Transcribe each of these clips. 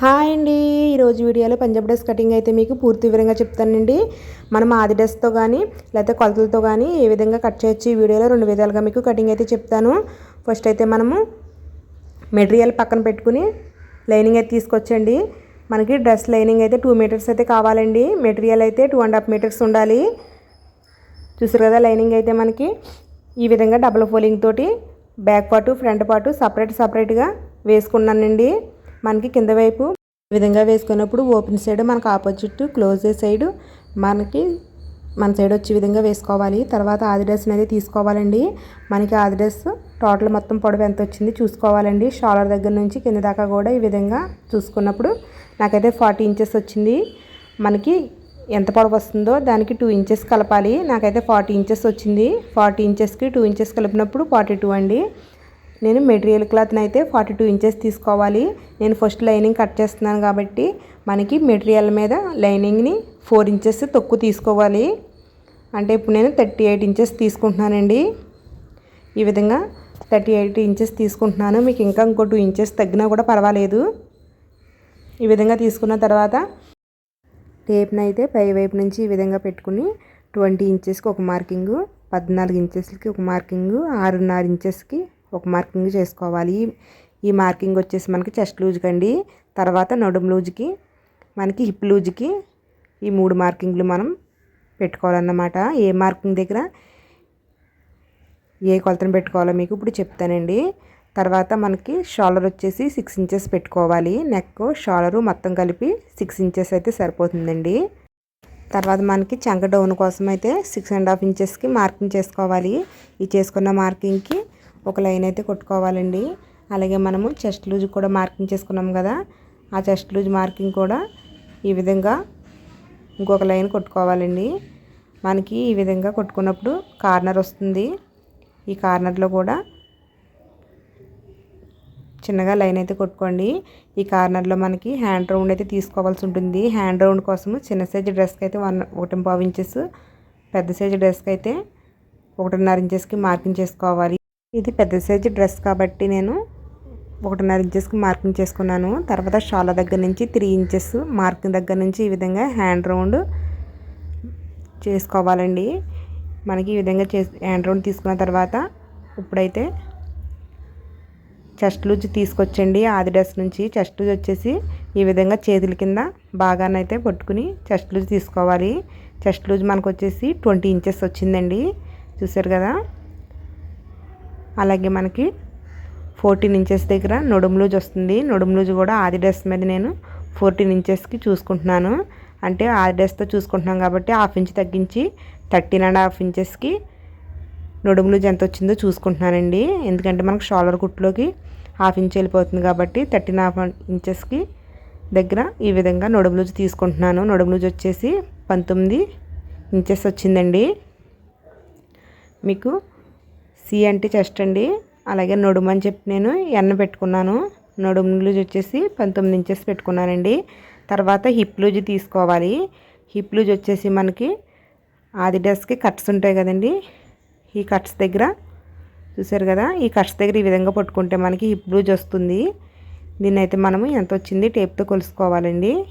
Hi అండి. ఈరోజు వీడియోలో పంజాబ్ డ్రెస్ కటింగ్ అయితే మీకు పూర్తి వివరంగా చెప్తానండి. మనం ఆది డ్రెస్తో కానీ లేకపోతే కొలతలతో కానీ ఏ విధంగా కట్ చేయొచ్చు ఈ వీడియోలో రెండు విధాలుగా మీకు కటింగ్ అయితే చెప్తాను. ఫస్ట్ అయితే మనము మెటీరియల్ పక్కన పెట్టుకుని లైనింగ్ అయితే తీసుకొచ్చండి. మనకి డ్రెస్ లైనింగ్ అయితే టూ మీటర్స్ అయితే కావాలండి. మెటీరియల్ అయితే టూ అండ్ హాఫ్ మీటర్స్ ఉండాలి. చూసారు కదా లైనింగ్ అయితే మనకి ఈ విధంగా డబుల్ ఫోలింగ్ తోటి back part front part separate సపరేట్గా వేసుకున్నానండి. మనకి కింద వైపు ఈ విధంగా వేసుకున్నప్పుడు ఓపెన్ సైడ్ మనకు ఆపోజిట్ క్లోజ్ సైడ్ మనకి మన సైడ్ వచ్చే విధంగా వేసుకోవాలి. తర్వాత ఆది డ్రెస్ అనేది తీసుకోవాలండి. మనకి ఆది డ్రెస్ టోటల్ మొత్తం పొడవు ఎంత వచ్చింది చూసుకోవాలండి. షాలర్ దగ్గర నుంచి కింద దాకా కూడా ఈ విధంగా చూసుకున్నప్పుడు నాకైతే ఫార్టీ ఇంచెస్ వచ్చింది. మనకి ఎంత పొడవు వస్తుందో దానికి టూ ఇంచెస్ కలపాలి. నాకైతే ఫార్టీ ఇంచెస్ వచ్చింది. ఫార్టీ ఇంచెస్కి టూ ఇంచెస్ కలిపినప్పుడు ఫార్టీ టూ అండి. నేను మెటీరియల్ క్లాత్ని అయితే ఫార్టీ టూ ఇంచెస్ తీసుకోవాలి. నేను ఫస్ట్ లైనింగ్ కట్ చేస్తున్నాను కాబట్టి మనకి మెటీరియల్ మీద లైనింగ్ని ఫోర్ ఇంచెస్ తక్కువ తీసుకోవాలి. అంటే ఇప్పుడు నేను థర్టీ ఎయిట్ ఇంచెస్ తీసుకుంటున్నానండి. ఈ విధంగా థర్టీ ఎయిట్ ఇంచెస్ తీసుకుంటున్నాను. మీకు ఇంకా ఇంకో టూ ఇంచెస్ తగ్గినా కూడా పర్వాలేదు. ఈ విధంగా తీసుకున్న తర్వాత టేప్ని అయితే పై వైపు నుంచి ఈ విధంగా పెట్టుకుని ట్వంటీ ఇంచెస్కి ఒక మార్కింగు పద్నాలుగు ఇంచెస్కి ఒక మార్కింగు ఆరున్నర ఇంచెస్కి ఒక మార్కింగ్ చేసుకోవాలి. ఈ మార్కింగ్ వచ్చేసి మనకి చెస్ట్ లూజ్కి అండి. తర్వాత నడుము లూజ్కి మనకి హిప్ లూజ్కి ఈ మూడు మార్కింగ్లు మనం పెట్టుకోవాలన్నమాట. ఏ మార్కింగ్ దగ్గర ఏ కొలతను పెట్టుకోవాలో మీకు ఇప్పుడు చెప్తానండి. తర్వాత మనకి షోలర్ వచ్చేసి సిక్స్ ఇంచెస్ పెట్టుకోవాలి. నెక్ షోల్డరు మొత్తం కలిపి సిక్స్ ఇంచెస్ అయితే సరిపోతుందండి. తర్వాత మనకి చంక డౌన్ కోసం అయితే సిక్స్ అండ్ హాఫ్ ఇంచెస్కి మార్కింగ్ చేసుకోవాలి. ఈ చేసుకున్న మార్కింగ్కి ఒక లైన్ అయితే కొట్టుకోవాలండి. అలాగే మనము చెస్ట్ లూజ్ కూడా మార్కింగ్ చేసుకున్నాం కదా ఆ చెస్ట్ లూజ్ మార్కింగ్ కూడా ఈ విధంగా ఇంకొక లైన్ కొట్టుకోవాలండి. మనకి ఈ విధంగా కొట్టుకున్నప్పుడు కార్నర్ వస్తుంది. ఈ కార్నర్లో కూడా చిన్నగా లైన్ అయితే కొట్టుకోండి. ఈ కార్నర్లో మనకి హ్యాండ్ రౌండ్ అయితే తీసుకోవాల్సి ఉంటుంది. హ్యాండ్ రౌండ్ కోసం చిన్న సైజు డ్రెస్కి అయితే వన్ ఒకటి పావు ఇంచెస్ పెద్ద సైజు డ్రెస్కి అయితే ఒకటిన్నర ఇంచెస్కి మార్కింగ్ చేసుకోవాలి. ఇది పెద్ద సైజు డ్రెస్ కాబట్టి నేను ఒకటిన్నర ఇంచెస్కి మార్కింగ్ చేసుకున్నాను. తర్వాత షాల దగ్గర నుంచి త్రీ ఇంచెస్ మార్కింగ్ దగ్గర నుంచి ఈ విధంగా హ్యాండ్ రౌండ్ చేసుకోవాలండి. మనకి ఈ విధంగా చే హ్యాండ్ రౌండ్ తీసుకున్న తర్వాత ఇప్పుడైతే చెస్ట్ లూజ్ తీసుకొచ్చండి. ఆది డ్రెస్ నుంచి చెస్ట్ లూజ్ వచ్చేసి ఈ విధంగా చేతుల కింద బాగానైతే పట్టుకుని చెస్ట్ లూజ్ తీసుకోవాలి. చెస్ట్ లూజ్ మనకు వచ్చేసి ట్వంటీ ఇంచెస్ వచ్చిందండి. చూసారు కదా? అలాగే మనకి ఫోర్టీన్ ఇంచెస్ దగ్గర నడుము లూజ్ వస్తుంది. నడుము లూజ్ కూడా ఆది డ్రెస్ మీద నేను ఫోర్టీన్ ఇంచెస్కి చూసుకుంటున్నాను. అంటే ఆది డ్రెస్తో చూసుకుంటున్నాం కాబట్టి హాఫ్ ఇంచ్ తగ్గించి థర్టీన్ అండ్ హాఫ్ ఇంచెస్కి నొడుము లూజ్ ఎంత వచ్చిందో చూసుకుంటున్నానండి. ఎందుకంటే మనకు షోల్డర్ కుట్లోకి హాఫ్ ఇంచ్ వెళ్ళిపోతుంది కాబట్టి థర్టీన్ హాఫ్ ఇంచెస్కి దగ్గర ఈ విధంగా నడుము లూజ్ తీసుకుంటున్నాను. నడుము లూజ్ వచ్చేసి పంతొమ్మిది ఇంచెస్ వచ్చిందండి. మీకు సి అంటే చెస్ట్ అండి. అలాగే నడుము అని చెప్పి నేను ఎన్న పెట్టుకున్నాను. నడుము లూజ్ వచ్చేసి పంతొమ్మిది ఇంచెస్ పెట్టుకున్నానండి. తర్వాత హిప్ లూజ్ తీసుకోవాలి. హిప్ లూజ్ వచ్చేసి మనకి ఆది డ్రెస్కి కట్స్ ఉంటాయి కదండి. ఈ కట్స్ దగ్గర చూసారు కదా? ఈ కట్స్ దగ్గర ఈ విధంగా పట్టుకుంటే మనకి హిప్ లూజ్ వస్తుంది. దీన్ని అయితే మనము ఎంత వచ్చింది టేప్తో కొలుసుకోవాలండి.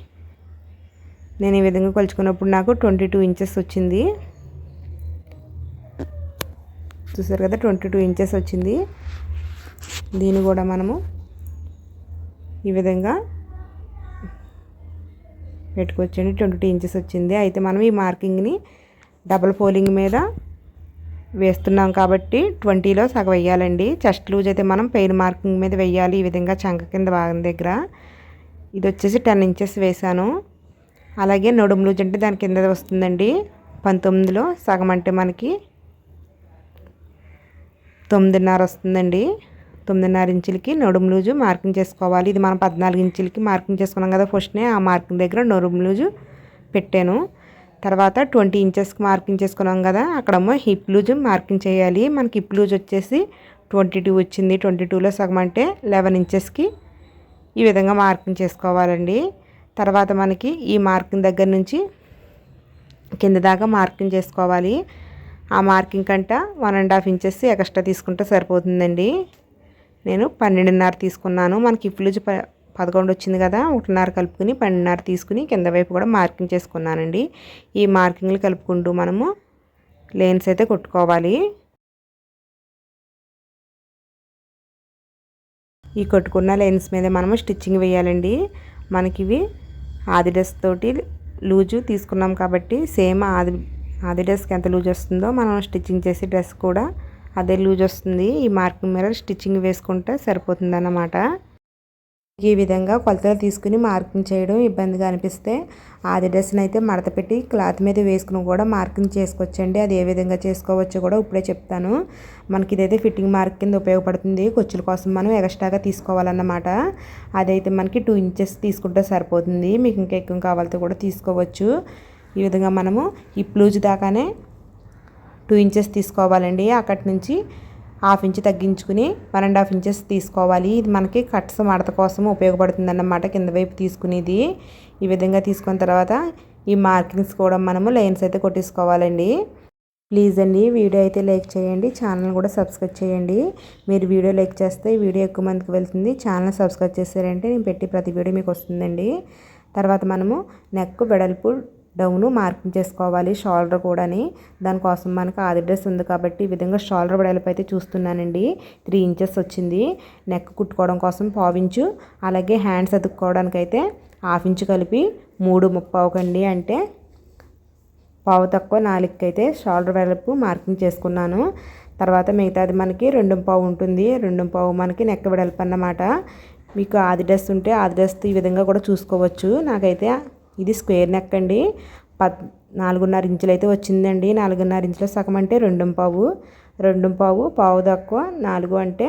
నేను ఈ విధంగా కొలుచుకున్నప్పుడు నాకు ట్వంటీ టూ ఇంచెస్ వచ్చింది. చూసారు కదా ట్వంటీ టూ ఇంచెస్ వచ్చింది. దీన్ని కూడా మనము ఈ విధంగా పెట్టుకోవచ్చండి. ట్వంటీ టూ ఇంచెస్ వచ్చింది. అయితే మనం ఈ మార్కింగ్ని డబల్ ఫోలింగ్ మీద వేస్తున్నాం కాబట్టి ట్వంటీలో సగం వేయాలండి. చెస్ట్ లూజ్ అయితే మనం పెయిన్ మార్కింగ్ మీద వేయాలి. ఈ విధంగా చంక కింద భాగం దగ్గర. ఇది వచ్చేసి టెన్ ఇంచెస్ వేసాను అలాగే నడుము లూజ్ అంటే దాని కింద వస్తుందండి. పంతొమ్మిదిలో సగం అంటే మనకి తొమ్మిదిన్నర వస్తుందండి. తొమ్మిదిన్నర ఇంచులకి నడుము లూజు మార్కింగ్ చేసుకోవాలి. ఇది మనం పద్నాలుగు ఇంచులకి మార్కింగ్ చేసుకున్నాం కదా ఫస్ట్నే ఆ మార్కింగ్ దగ్గర నడుము లూజు పెట్టాను. తర్వాత ట్వంటీ ఇంచెస్కి మార్కింగ్ చేసుకున్నాం కదా అక్కడేమో హిప్ లూజ్ మార్కింగ్ చేయాలి. మనకి హిప్ లూజ్ వచ్చేసి ట్వంటీ టూ వచ్చింది. ట్వంటీ టూలో సగం అంటే లెవెన్ ఇంచెస్కి ఈ విధంగా మార్కింగ్ చేసుకోవాలండి. తర్వాత మనకి ఈ మార్కింగ్ దగ్గర నుంచి కింద దాకా మార్కింగ్ చేసుకోవాలి. ఆ మార్కింగ్ కంట one and half inches extra తీసుకుంటే సరిపోతుందండి. నేను పన్నెండున్నర తీసుకున్నాను. మనకి ఇప్పులుజు ప పదకొండు వచ్చింది కదా ఒకటిన్నర కలుపుకుని పన్నెండున్నర తీసుకుని కింద వైపు కూడా మార్కింగ్ చేసుకున్నానండి. ఈ మార్కింగ్లు కలుపుకుంటూ మనము లేన్స్ అయితే కొట్టుకోవాలి. ఈ కొట్టుకున్న లైన్స్ మీద మనము స్టిచ్చింగ్ వేయాలండి. మనకి ఇవి ఆది డ్రెస్ తోటి లూజు తీసుకున్నాం కాబట్టి సేమ్ ఆది ఆది డ్రెస్కి ఎంత లూజ్ వస్తుందో మనం స్టిచ్చింగ్ చేసే డ్రెస్ కూడా అదే లూజ్ వస్తుంది. ఈ మార్కింగ్ మీద స్టిచ్చింగ్ వేసుకుంటే సరిపోతుంది అన్నమాట ఈ విధంగా కొలతలు తీసుకుని మార్కింగ్ చేయడం ఇబ్బందిగా అనిపిస్తే ఆది డ్రెస్ని అయితే మడత పెట్టి క్లాత్ మీద వేసుకుని కూడా మార్కింగ్ చేసుకోవచ్చండి అది ఏ విధంగా చేసుకోవచ్చో కూడా ఇప్పుడే చెప్తాను. మనకి ఇదైతే ఫిట్టింగ్ మార్క్ కింద ఉపయోగపడుతుంది. కొచ్చుల కోసం మనం ఎక్స్ట్రాగా తీసుకోవాలన్నమాట. అదైతే మనకి టూ ఇంచెస్ తీసుకుంటే సరిపోతుంది. మీకు ఇంకా ఎక్కువ కావాలతో కూడా తీసుకోవచ్చు. ఈ విధంగా మనము ఈ ప్లూజ్ దాకానే టూ ఇంచెస్ తీసుకోవాలండి. అక్కడి నుంచి హాఫ్ ఇంచ్ తగ్గించుకుని వన్ అండ్ హాఫ్ ఇంచెస్ తీసుకోవాలి. ఇది మనకి కట్స్ మడత కోసం ఉపయోగపడుతుంది అన్నమాట కింద వైపు తీసుకునేది. ఈ విధంగా తీసుకున్న తర్వాత ఈ మార్కింగ్స్ కూడా మనము లైన్స్ అయితే కొట్టేసుకోవాలండి. ప్లీజ్ అండి వీడియో అయితే లైక్ చేయండి. ఛానల్ కూడా సబ్స్క్రైబ్ చేయండి. మీరు వీడియో లైక్ చేస్తే వీడియో ఎక్కువ మందికి వెళ్తుంది. ఛానల్ సబ్స్క్రైబ్ చేశారంటే నేను పెట్టి ప్రతి వీడియో మీకు వస్తుందండి. తర్వాత మనము నెక్ వెడల్పు డౌను మార్కింగ్ చేసుకోవాలి షోల్డర్ కూడాని. దానికోసం మనకు ఆది డ్రెస్ ఉంది కాబట్టి ఈ విధంగా షోల్డర్ వెడల్పు అయితే చూస్తున్నానండి. త్రీ ఇంచెస్ వచ్చింది. నెక్ కుట్టుకోవడం కోసం పావించు అలాగే హ్యాండ్స్ అతుక్కోవడానికి అయితే హాఫ్ ఇంచు కలిపి మూడు ముప్పావుకండి అంటే పావు తక్కువ నాలుగుకి అయితే షోల్డర్ వెడల్పు మార్కింగ్ చేసుకున్నాను. తర్వాత మిగతాది మనకి రెండు పావు ఉంటుంది. రెండు పావు మనకి నెక్క వెడల్పు అన్నమాట మీకు ఆది డ్రెస్ ఉంటే ఆది డ్రెస్ ఈ విధంగా కూడా చూసుకోవచ్చు. నాకైతే ఇది స్క్వేర్ నెక్ అండి. పద్ నాలుగున్నర ఇంచులు అయితే వచ్చిందండి. నాలుగున్నర ఇంచుల సగం అంటే రెండు పావు. రెండు పావు పావు తక్కువ నాలుగు అంటే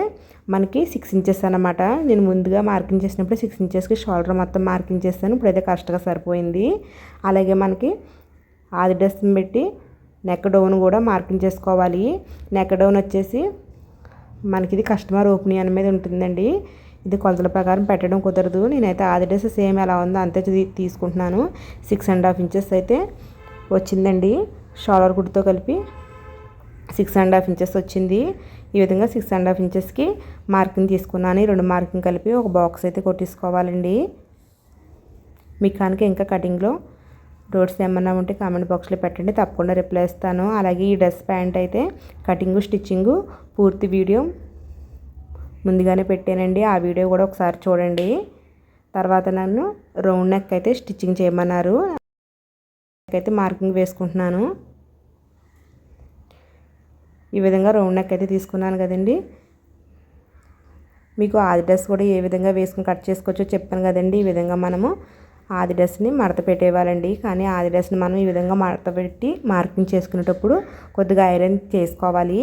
మనకి సిక్స్ ఇంచెస్ అనమాట నేను ముందుగా మార్కింగ్ చేసినప్పుడు సిక్స్ ఇంచెస్కి షోల్డర్ మొత్తం మార్కింగ్ చేస్తాను ఇప్పుడైతే కరెక్ట్గా సరిపోయింది. అలాగే మనకి ఆది డ్రెస్ని పెట్టి నెక్ డౌన్ కూడా మార్కింగ్ చేసుకోవాలి. నెక్ డౌన్ వచ్చేసి మనకి ఇది కస్టమర్ ఓపెనింగ్ మీద ఉంటుందండి. ఇది కొలతల ప్రకారం పెట్టడం కుదరదు. నేనైతే ఆది డ్రెస్ సేమ్ ఎలా ఉందో అంతే తీసుకుంటున్నాను. సిక్స్ అండ్ హాఫ్ ఇంచెస్ అయితే వచ్చిందండి. షాలర్ గుడ్తో కలిపి సిక్స్ అండ్ హాఫ్ ఇంచెస్ వచ్చింది. ఈ విధంగా సిక్స్ అండ్ హాఫ్ ఇంచెస్కి మార్కింగ్ తీసుకున్నాను. రెండు మార్కింగ్ కలిపి ఒక బాక్స్ అయితే కొట్టేసుకోవాలండి. మీ కనుక ఇంకా కటింగ్లో డోర్స్ ఏమన్నా ఉంటే కామెంట్ బాక్స్లో పెట్టండి. తప్పకుండా రిప్లై ఇస్తాను. అలాగే ఈ డ్రెస్ ప్యాంట్ అయితే కటింగు స్టిచ్చింగు పూర్తి వీడియో ముందుగానే పెట్టానండి. ఆ వీడియో కూడా ఒకసారి చూడండి. తర్వాత నన్ను రౌండ్ నెక్ అయితే స్టిచ్చింగ్ చేయమన్నారు. అయితే మార్కింగ్ వేసుకుంటున్నాను. ఈ విధంగా రౌండ్ నెక్ అయితే తీసుకున్నాను కదండి. మీకు ఆది డ్రెస్ కూడా ఏ విధంగా వేసుకుని కట్ చేసుకోవచ్చో చెప్పాను కదండి. ఈ విధంగా మనము ఆది డ్రెస్ని మడత పెట్టేవాళ్ళండి. కానీ ఆది డ్రెస్ని మనం ఈ విధంగా మడత పెట్టి మార్కింగ్ చేసుకునేటప్పుడు కొద్దిగా ఐరన్ చేసుకోవాలి.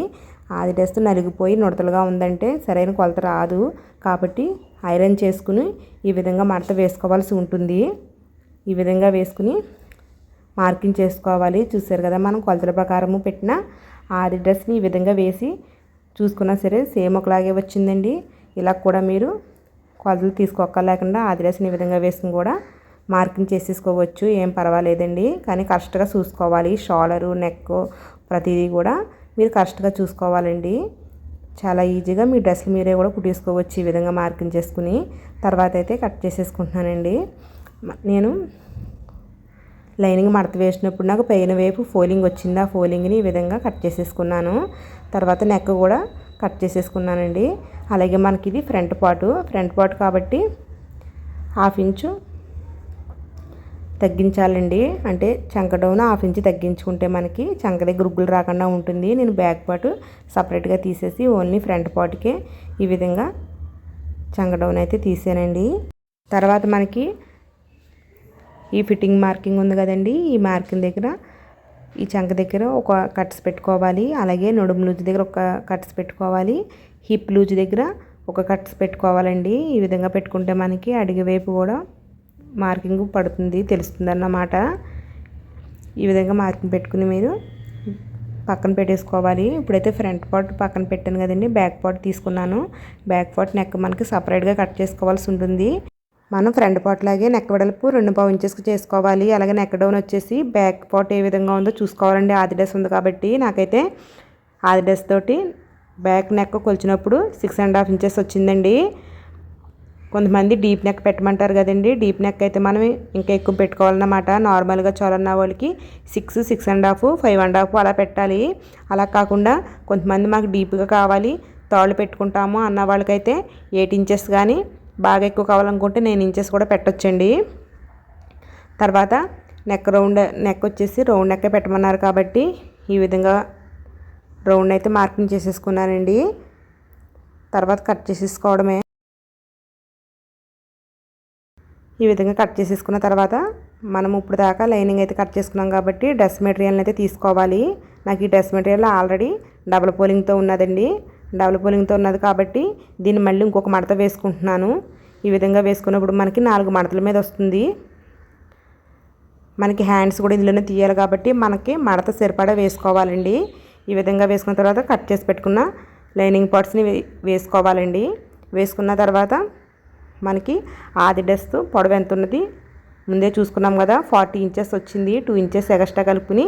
ఆది డ్రెస్ నలిగిపోయి నుడతలుగా ఉందంటే సరైన కొలత రాదు. కాబట్టి ఐరన్ చేసుకుని ఈ విధంగా మడత వేసుకోవాల్సి ఉంటుంది. ఈ విధంగా వేసుకుని మార్కింగ్ చేసుకోవాలి. చూసారు కదా మనం కొలతల ప్రకారము పెట్టిన ఆది డ్రెస్ని ఈ విధంగా వేసి చూసుకున్నా సరే సేమ్ ఒకలాగే వచ్చిందండి. ఇలా కూడా మీరు కొలతలు తీసుకోక్కర్లేకుండా ఆది డ్రెస్ని ఈ విధంగా వేసుకుని కూడా మార్కింగ్ చేసేసుకోవచ్చు. ఏం పర్వాలేదండి. కానీ కరెక్ట్గా చూసుకోవాలి. షోలరు నెక్ ప్రతిదీ కూడా మీరు కరెక్ట్గా చూసుకోవాలండి. చాలా ఈజీగా మీ డ్రెస్లు మీరే కూడా కుట్టేసుకోవచ్చు. ఈ విధంగా మార్కింగ్ చేసుకుని తర్వాత అయితే కట్ చేసేసుకుంటున్నానండి. నేను లైనింగ్ మడత వేసినప్పుడు నాకు పైన వైపు ఫోలింగ్ వచ్చింది. ఆ ఫోలింగ్ని ఈ విధంగా కట్ చేసేసుకున్నాను. తర్వాత నెక్ కూడా కట్ చేసేసుకున్నానండి. అలాగే మనకి ఇది ఫ్రంట్ పాటు ఫ్రంట్ పార్ట్ కాబట్టి హాఫ్ ఇంచు తగ్గించాలండి. అంటే చంక డౌన్ హాఫ్ ఇంచ్ తగ్గించుకుంటే మనకి చంక దగ్గర గుగ్గులు రాకుండా ఉంటుంది. నేను బ్యాక్ పార్ట్ సపరేట్గా తీసేసి ఓన్లీ ఫ్రంట్ పార్ట్కే ఈ విధంగా చంక డౌన్ అయితే తీసానండి. తర్వాత మనకి ఈ ఫిట్టింగ్ మార్కింగ్ ఉంది కదండి. ఈ మార్కింగ్ దగ్గర ఈ చంక దగ్గర ఒక కట్స్ పెట్టుకోవాలి. అలాగే నడుము లూజ్ దగ్గర ఒక కట్స్ పెట్టుకోవాలి. హిప్ లూజ్ దగ్గర ఒక కట్స్ పెట్టుకోవాలండి. ఈ విధంగా పెట్టుకుంటే మనకి అడిగి వైపు కూడా మార్కింగ్ పడుతుంది తెలుస్తుంది అన్నమాట ఈ విధంగా మార్కింగ్ పెట్టుకుని మీరు. పక్కన పెట్టేసుకోవాలి. ఇప్పుడైతే ఫ్రంట్ పార్ట్ పక్కన పెట్టాను కదండి బ్యాక్ పార్ట్ తీసుకున్నాను. బ్యాక్ పార్ట్ నెక్ మనకి సపరేట్గా కట్ చేసుకోవాల్సి ఉంటుంది. మనం ఫ్రంట్ పార్ట్ లాగే నెక్ వెడల్పు రెండు పావు ఇంచెస్కి చేసుకోవాలి. అలాగే నెక్ డౌన్ వచ్చేసి బ్యాక్ పార్ట్ ఏ విధంగా ఉందో చూసుకోవాలండి. ఆది డ్రెస్ ఉంది కాబట్టి నాకైతే ఆది డ్రెస్ తోటి బ్యాక్ నెక్ కొలిచినప్పుడు సిక్స్ అండ్ హాఫ్ ఇంచెస్ వచ్చిందండి. కొంతమంది డీప్ నెక్ పెట్టమంటారు కదండి. డీప్ నెక్ అయితే మనం ఇంకా ఎక్కువ పెట్టుకోవాలన్నమాట. నార్మల్గా చాలన్న వాళ్ళకి six six and half five and half అలా పెట్టాలి. అలా కాకుండా కొంతమంది మాకు డీప్గా కావాలి తాళ్ళు పెట్టుకుంటాము అన్న వాళ్ళకైతే ఎయిట్ ఇంచెస్ కానీ బాగా ఎక్కువ కావాలనుకుంటే నేను ఇంచెస్ కూడా పెట్టొచ్చండి. తర్వాత నెక్ రౌండ్ నెక్ వచ్చేసి రౌండ్ నెక్ పెట్టమన్నారు కాబట్టి ఈ విధంగా రౌండ్ అయితే మార్కింగ్ చేసేసుకున్నానండి. తర్వాత కట్ చేసేసుకోవడమే. ఈ విధంగా కట్ చేసేసుకున్న తర్వాత మనం ఇప్పుడు దాకా లైనింగ్ అయితే కట్ చేసుకున్నాం కాబట్టి డ్రెస్ మెటీరియల్ని అయితే తీసుకోవాలి. నాకు ఈ డ్రెస్ మెటీరియల్ ఆల్రెడీ డబుల్ పోలింగ్తో ఉన్నదండి. డబుల్ పోలింగ్తో ఉన్నది కాబట్టి దీన్ని మళ్ళీ ఇంకొక మడత వేసుకుంటున్నాను. ఈ విధంగా వేసుకున్నప్పుడు మనకి నాలుగు మడతల మీద వస్తుంది. మనకి హ్యాండ్స్ కూడా ఇందులోనే తీయాలి కాబట్టి మనకి మడత సరిపడా వేసుకోవాలండి. ఈ విధంగా వేసుకున్న తర్వాత కట్ చేసి పెట్టుకున్న లైనింగ్ పార్ట్స్ని వేసుకోవాలండి. వేసుకున్న తర్వాత మనకి ఆది డ్రెస్ పొడవు ఎంత ఉన్నది? ముందే చూసుకున్నాం కదా ఫార్టీ ఇంచెస్ వచ్చింది టూ ఇంచెస్ ఎగస్ట్రా కలుపుకుని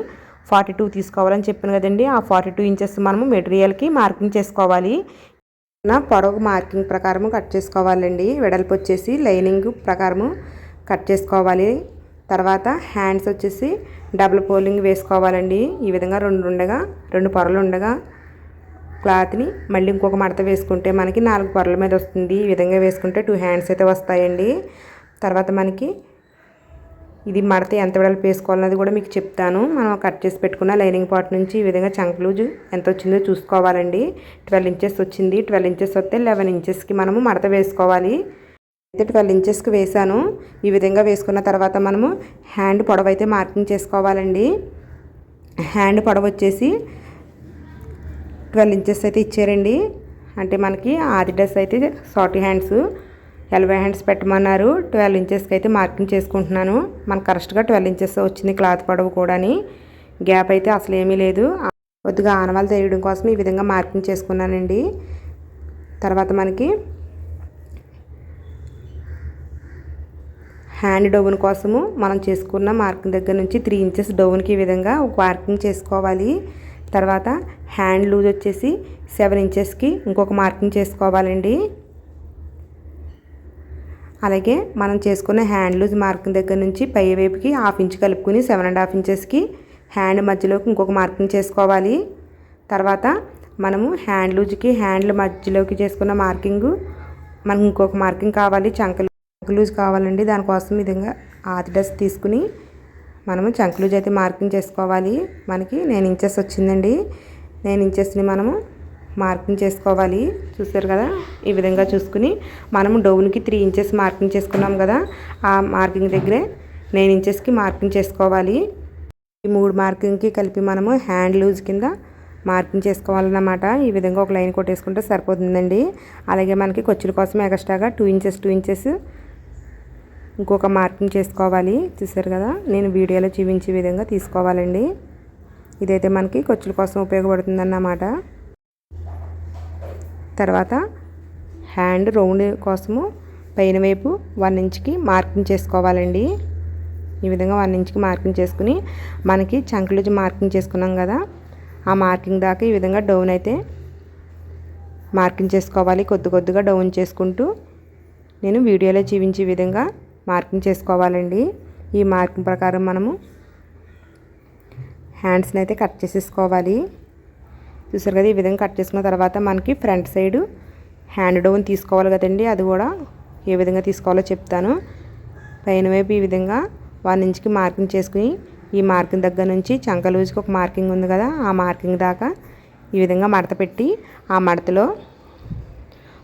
ఫార్టీ టూ తీసుకోవాలని చెప్పాను కదండి. ఆ ఫార్టీ టూ ఇంచెస్ మనము మెటీరియల్కి మార్కింగ్ చేసుకోవాలి. నా పొడవు మార్కింగ్ ప్రకారము కట్ చేసుకోవాలండి. వెడల్పు వచ్చేసి లైనింగ్ ప్రకారము కట్ చేసుకోవాలి. తర్వాత హ్యాండ్స్ వచ్చేసి డబుల్ పోలింగ్ వేసుకోవాలండి. ఈ విధంగా రెండు ఉండగా రెండు పొరలు ఉండగా క్లాత్ని మళ్ళీ ఇంకొక మడత వేసుకుంటే మనకి నాలుగు పొరల మీద వస్తుంది. ఈ విధంగా వేసుకుంటే టూ హ్యాండ్స్ అయితే వస్తాయండి. తర్వాత మనకి ఇది మడత ఎంత వెడల్పు వేసుకోవాలన్నది కూడా మీకు చెప్తాను. మనం కట్ చేసి పెట్టుకున్న లైనింగ్ పార్ట్ నుంచి ఈ విధంగా చంక్లూజ్ ఎంత వచ్చిందో చూసుకోవాలండి. ట్వెల్వ్ ఇంచెస్ వచ్చింది. ట్వెల్వ్ ఇంచెస్ వస్తే లెవెన్ ఇంచెస్కి మనము మడత వేసుకోవాలి. అయితే ట్వెల్వ్ ఇంచెస్కి వేసాను ఈ విధంగా వేసుకున్న తర్వాత మనము హ్యాండ్ పొడవు అయితే మార్కింగ్ చేసుకోవాలండి. హ్యాండ్ పొడవు వచ్చేసి ట్వెల్వ్ ఇంచెస్ అయితే ఇచ్చారండి. అంటే మనకి ఆది డ్రెస్ అయితే షార్ట్ హ్యాండ్స్ ఎల్బై హ్యాండ్స్ పెట్టమన్నారు. ట్వెల్వ్ ఇంచెస్కి అయితే మార్కింగ్ చేసుకుంటున్నాను. మనకు కరెక్ట్గా ట్వెల్వ్ ఇంచెస్ వచ్చింది క్లాత్ పొడవు కూడా గ్యాప్ అయితే అసలు ఏమీ లేదు. కొద్దిగా ఆనవాళ్ళు తెలియడం కోసం ఈ విధంగా మార్కింగ్ చేసుకున్నానండి. తర్వాత మనకి హ్యాండ్ డౌన్ కోసము మనం చేసుకున్న మార్కింగ్ దగ్గర నుంచి త్రీ ఇంచెస్ డౌన్కి ఈ విధంగా ఒక మార్కింగ్ చేసుకోవాలి. తర్వాత హ్యాండ్ లూజ్ వచ్చేసి సెవెన్ ఇంచెస్కి ఇంకొక మార్కింగ్ చేసుకోవాలండి. అలాగే మనం చేసుకున్న హ్యాండ్ లూజ్ మార్కింగ్ దగ్గర నుంచి పై వైపుకి హాఫ్ ఇంచ్ కలుపుకుని సెవెన్ అండ్ హాఫ్ ఇంచెస్కి హ్యాండ్ మధ్యలోకి ఇంకొక మార్కింగ్ చేసుకోవాలి. తర్వాత మనము హ్యాండ్ లూజ్కి హ్యాండ్ల మధ్యలోకి చేసుకున్న మార్కింగ్ మనకు ఇంకొక మార్కింగ్ కావాలి. చంకలు లూజ్ కావాలండి. దానికోసం విధంగా ఆతి డ్రెస్ తీసుకుని మనము చంక్ లూజ్ అయితే మార్కింగ్ చేసుకోవాలి. మనకి నేను ఇంచెస్ వచ్చిందండి. నేను ఇంచెస్ని మనము మార్కింగ్ చేసుకోవాలి. చూసారు కదా? ఈ విధంగా చూసుకుని మనము డౌన్కి త్రీ ఇంచెస్ మార్కింగ్ చేసుకున్నాం కదా? ఆ మార్కింగ్ దగ్గరే నైన్ ఇంచెస్కి మార్కింగ్ చేసుకోవాలి. ఈ మూడు మార్కింగ్కి కలిపి మనము హ్యాండ్ లూజ్ కింద మార్కింగ్ చేసుకోవాలన్నమాట. ఈ విధంగా ఒక లైన్ కొట్టేసుకుంటే సరిపోతుందండి. అలాగే మనకి కొచ్చుల కోసం ఎక్స్ట్రాగా టూ ఇంచెస్ టూ ఇంచెస్ ఇంకొక మార్కింగ్ చేసుకోవాలి. చూసారు కదా? నేను వీడియోలో చూపించే విధంగా తీసుకోవాలండి. ఇదైతే మనకి ఖర్చుల కోసం ఉపయోగపడుతుందన్నమాట. తర్వాత హ్యాండ్ రౌండ్ కోసము పైన వైపు వన్ ఇంచ్కి మార్కింగ్ చేసుకోవాలండి. ఈ విధంగా వన్ ఇంచ్కి మార్కింగ్ చేసుకుని మనకి చంకలు మార్కింగ్ చేసుకున్నాం కదా ఆ మార్కింగ్ దాకా ఈ విధంగా డౌన్ అయితే మార్కింగ్ చేసుకోవాలి. కొద్ది కొద్దిగా డౌన్ చేసుకుంటూ నేను వీడియోలో చూపించే విధంగా మార్కింగ్ చేసుకోవాలండి. ఈ మార్కింగ్ ప్రకారం మనము హ్యాండ్స్ని అయితే కట్ చేసేసుకోవాలి. చూసారు కదా ఈ విధంగా కట్ చేసుకున్న తర్వాత మనకి ఫ్రంట్ సైడ్ హ్యాండ్ డౌన్ తీసుకోవాలి కదండి. అది కూడా ఏ విధంగా తీసుకోవాలో చెప్తాను. పైన వైపు ఈ విధంగా వన్ ఇంచ్కి మార్కింగ్ చేసుకుని ఈ మార్కింగ్ దగ్గర నుంచి చంక లూజ్కి ఒక మార్కింగ్ ఉంది కదా ఆ మార్కింగ్ దాకా ఈ విధంగా మడత పెట్టి ఆ మడతలో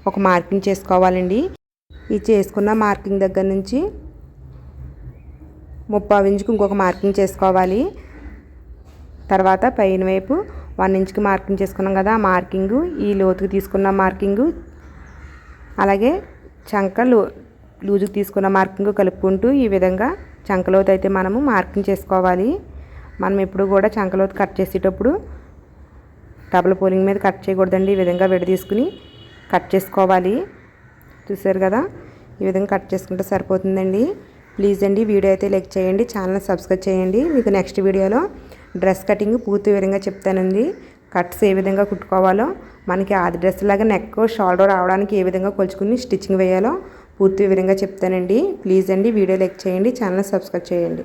ఒక మార్కింగ్ చేసుకోవాలండి. ఈ చేసుకున్న మార్కింగ్ దగ్గర నుంచి ముప్పావు ఇంచుకి ఇంకొక మార్కింగ్ చేసుకోవాలి. తర్వాత పైన వైపు వన్ ఇంచ్కి మార్కింగ్ చేసుకున్నాం కదా ఆ మార్కింగు ఈ లోతుకి తీసుకున్న మార్కింగు అలాగే చంక లో లూజుకి తీసుకున్న మార్కింగ్ కలుపుకుంటూ ఈ విధంగా చంకలోతు అయితే మనము మార్కింగ్ చేసుకోవాలి. మనం ఎప్పుడు కూడా చంకలోతు కట్ చేసేటప్పుడు డబుల్ పోలింగ్ మీద కట్ చేయకూడదండి. ఈ విధంగా విడదీసుకుని కట్ చేసుకోవాలి. చూసారు కదా? ఈ విధంగా కట్ చేసుకుంటే సరిపోతుందండి. ప్లీజ్ అండి వీడియో అయితే లైక్ చేయండి ఛానల్ సబ్స్క్రైబ్ చేయండి. మీకు నెక్స్ట్ వీడియోలో డ్రెస్ కటింగ్ పూర్తి విధంగా చెప్తానండి. కట్స్ ఏ విధంగా కుట్టుకోవాలో మనకి ఆది డ్రెస్ లాగా నెక్ షోల్డర్ రావడానికి ఏ విధంగా కొలుచుకుని స్టిచ్చింగ్ వేయాలో పూర్తి వివరంగా చెప్తానండి. ప్లీజ్ అండి వీడియో లైక్ చేయండి ఛానల్ సబ్స్క్రైబ్ చేయండి.